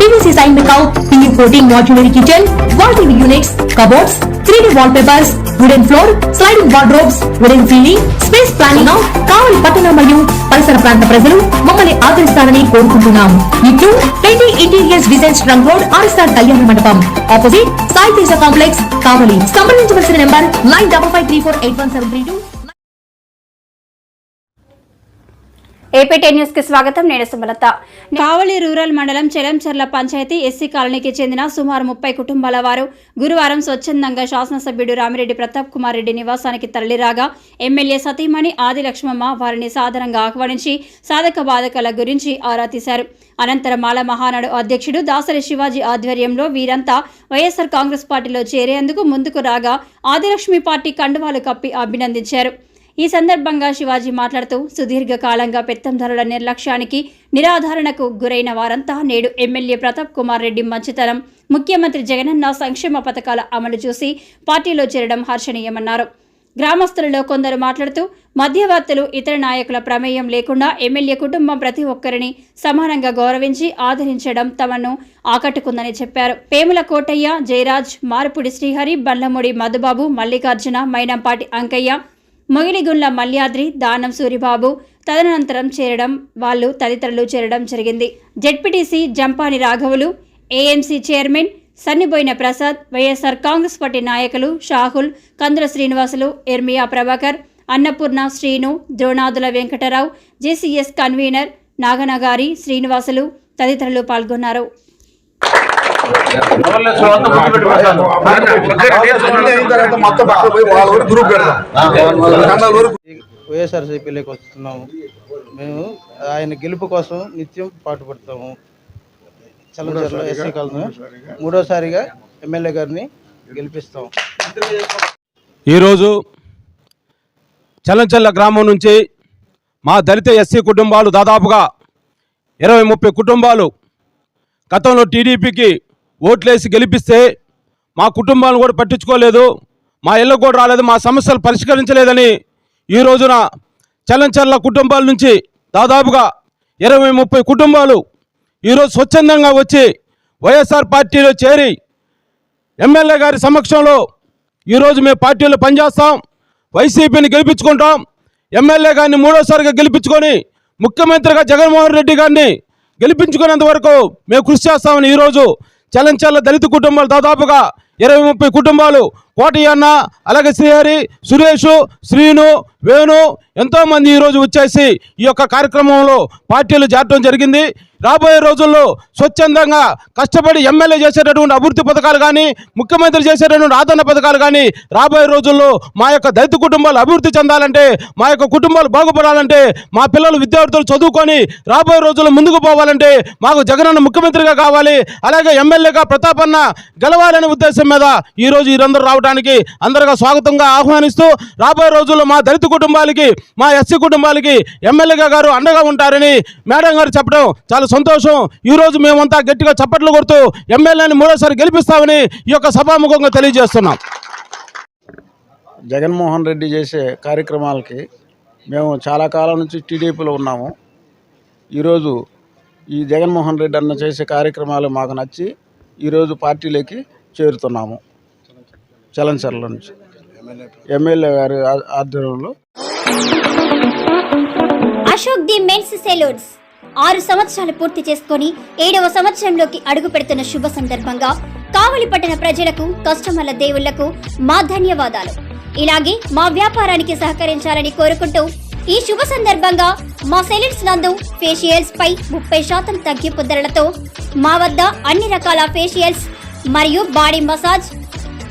PVC sign make out PU coating modular kitchen wall TV units cupboards three D wall papers wooden floor sliding wardrobes wooden ceiling space planning Kavali పట్టణ మరియు పరిసర ప్రాంత ప్రజలు మమ్మల్ని ఆదరిస్తారని కోరుకుంటున్నాం ఇట్లు twenty interiors design స్ట్రంగ్ road RSR Kalyana Mandapam. Opposite Sai Teja complex Kavali. సంప్రదించవలసిన number nine double five three four eight one seven three two. AP న్యూస్కి స్వాగతం. నేను సుమలత. కావలి రూరల్ మండలం చెలంచర్ల పంచాయతీ ఎస్సీ కాలనీకి చెందిన సుమారు ముప్పై కుటుంబాల వారు గురువారం స్వచ్ఛందంగా శాసనసభ్యుడు రామిరెడ్డి ప్రతాప్ కుమార్ రెడ్డి నివాసానికి తరలిరాగా ఎమ్మెల్యే సతీమణి ఆది లక్ష్మమ్మ వారిని సాధారణంగా ఆహ్వానించి సాధక బాధకాల గురించి ఆరా తీశారు. అనంతరం మాల మహానాడు అధ్యక్షుడు దాసరి శివాజీ ఆధ్వర్యంలో వీరంతా వైఎస్ఆర్ కాంగ్రెస్ పార్టీలో చేరేందుకు ముందుకు రాగా ఆదిలక్ష్మి పార్టీ కండువాలు కప్పి అభినందించారు. ఈ సందర్భంగా శివాజీ మాట్లాడుతూ సుదీర్ఘకాలంగా పెత్తం పెత్తందారుల నిర్లక్ష్యానికి నిరాధారణకు గురైన వారంతా నేడు ఎమ్మెల్యే ప్రతాప్ కుమార్ రెడ్డి మంచితనం. ముఖ్యమంత్రి జగనన్న సంక్షేమ పథకాల అమలు చూసి పార్టీలో చేరడం హర్షణీయమన్నారు. గ్రామస్తులలో కొందరు మాట్లాడుతూ మధ్యవర్తులు ఇతర నాయకుల ప్రమేయం లేకుండా ఎమ్మెల్యే కుటుంబం ప్రతి ఒక్కరిని సమానంగా గౌరవించి ఆదరించడం తమను ఆకట్టుకుందని చెప్పారు. పేముల కోటయ్య జయరాజ్ మారుపుడి శ్రీహరి బండ్లమూడి మధుబాబు మల్లికార్జున మైనంపాటి అంకయ్య మొగిలిగుండ్ల మల్యాద్రి దానం సూరిబాబు తదనంతరం చేరడం వాళ్ళు తదితరులు చేరడం జరిగింది. ZPTC Jampani రాఘవులు AMC chairman Sanniboyina Prasad YSR Congress party నాయకులు షాహుల్ కందుల శ్రీనివాసులు ఎర్మియా ప్రభాకర్ అన్నపూర్ణ శ్రీను ద్రోణాదుల వెంకటరావు జేసీఎస్ కన్వీనర్ నాగనగారి శ్రీనివాసులు తదితరులు పాల్గొన్నారు. వైఎస్ఆర్సీపీలోకి వస్తున్నాము. మేము ఆయన గెలుపు కోసం నిత్యం పాటుపడతాము చల్లచర్ల ఎస్సీ కాలనీ. మూడోసారిగా ఎమ్మెల్యే గారిని గెలిపిస్తాం ఈరోజు చలంచల్ల గ్రామం నుంచి మా దళిత ఎస్సీ కుటుంబాలు దాదాపుగా ఇరవై ముప్పై కుటుంబాలు గతంలో టీడీపీకి ఓట్లేసి గెలిపిస్తే మా కుటుంబాలను కూడా పట్టించుకోలేదు మా ఇళ్ళకు కూడా రాలేదు మా సమస్యలు పరిష్కరించలేదని ఈ రోజున చలంచర్ల కుటుంబాల నుంచి దాదాపుగా ఇరవై ముప్పై కుటుంబాలు ఈరోజు స్వచ్ఛందంగా వచ్చి వైఎస్ఆర్ పార్టీలో చేరి ఎమ్మెల్యే గారి సమక్షంలో ఈరోజు మేము పార్టీలో పనిచేస్తాం వైసీపీని గెలిపించుకుంటాం ఎమ్మెల్యే గారిని మూడోసారిగా గెలిపించుకొని ముఖ్యమంత్రిగా జగన్మోహన్ రెడ్డి గారిని గెలిపించుకునేంత వరకు మేము కృషి చేస్తామని ఈరోజు చలంచల్ల దళిత కుటుంబాలు దాదాపుగా ఇరవై ముప్పై కుటుంబాలు కోటయ్యన్న అలాగే శ్రీహరి సురేష్ శ్రీను వేణు ఎంతోమంది ఈరోజు వచ్చేసి ఈ యొక్క కార్యక్రమంలో పార్టీలు చేరడం జరిగింది. రాబోయే రోజుల్లో స్వచ్ఛందంగా కష్టపడి ఎమ్మెల్యే చేసేటటువంటి అభివృద్ధి పథకాలు కానీ ముఖ్యమంత్రి చేసేటటువంటి ఆదరణ పథకాలు కానీ రాబోయే రోజుల్లో మా యొక్క దళిత కుటుంబాలు అభివృద్ధి చెందాలంటే మా యొక్క కుటుంబాలు బాగుపడాలంటే మా పిల్లలు విద్యార్థులు చదువుకొని రాబోయే రోజుల్లో ముందుకు పోవాలంటే మాకు జగనన్న ముఖ్యమంత్రిగా కావాలి. అలాగే ఎమ్మెల్యేగా ప్రతాపన్న గెలవాలనే ఉద్దేశం మీద ఈ రోజు రావడం రావడానికి అందరిగా స్వాగతంగా ఆహ్వానిస్తూ రాబోయే రోజుల్లో మా దళిత కుటుంబాలకి మా ఎస్సీ కుటుంబాలకి ఎమ్మెల్యేగా గారు అండగా ఉంటారని మేడం గారు చెప్పడం చాలా సంతోషం. ఈ రోజు మేమంతా గట్టిగా చప్పట్లు కొడుతూ ఎమ్మెల్యేని మూడోసారి గెలిపిస్తామని ఈ యొక్క సభాముఖంగా తెలియజేస్తున్నాం. జగన్మోహన్ రెడ్డి చేసే కార్యక్రమాలకి మేము చాలా కాలం నుంచి టీడీపీలో ఉన్నాము. ఈరోజు ఈ జగన్మోహన్ రెడ్డి అన్న చేసే కార్యక్రమాలు మాకు నచ్చి ఈరోజు పార్టీలోకి చేరుతున్నాము. చలంచర్ల నుంచి. ఎమ్మెల్యే గారి ఆధ్వర్యంలో. Ashok the men's salons. ఆరు సంవత్సరాలు పూర్తి చేసుకొని ఏడవ సంవత్సరంలోకి అడుగు పెడుతున్న శుభ సందర్భంగా కావలి పట్టణ ప్రజలకు కస్టమర్ల దేవుళ్ళకు మా ధన్యవాదాలు. ఇలాగే మా వ్యాపారానికి సహకరించాలని కోరుకుంటూ ఈ శుభ సందర్భంగా మా సెలూన్స్ నందు ఫేషియల్స్ పై ముప్పై శాతం తగ్గింపు ధరలతో మా వద్ద అన్ని రకాల ఫేషియల్స్ మరియు బాడీ మసాజ్